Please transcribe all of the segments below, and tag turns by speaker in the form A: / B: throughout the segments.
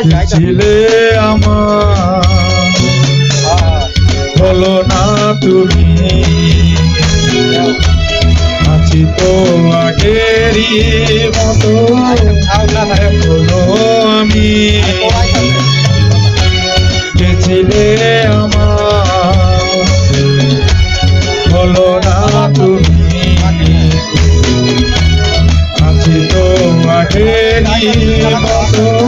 A: ছিলে আমার হলো না তুমি। আছি তো আগেরই মতো। হলো আমি। গেছিলে আমার হলো না তুমি। আছি তো আগেরই মতো।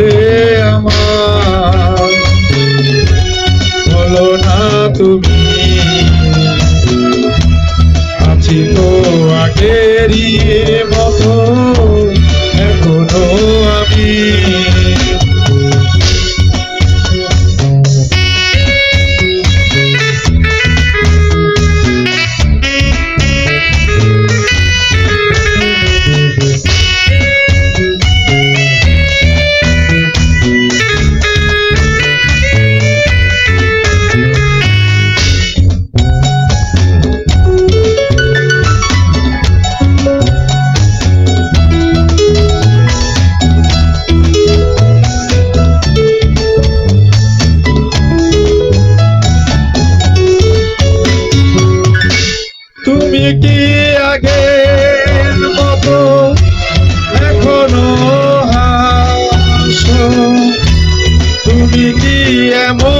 A: ছিলে আমার বলো না তুমি আছি তো আগেরই মতো। তুমি কি আগের মতো এখনও হাসো। তুমি কি এমন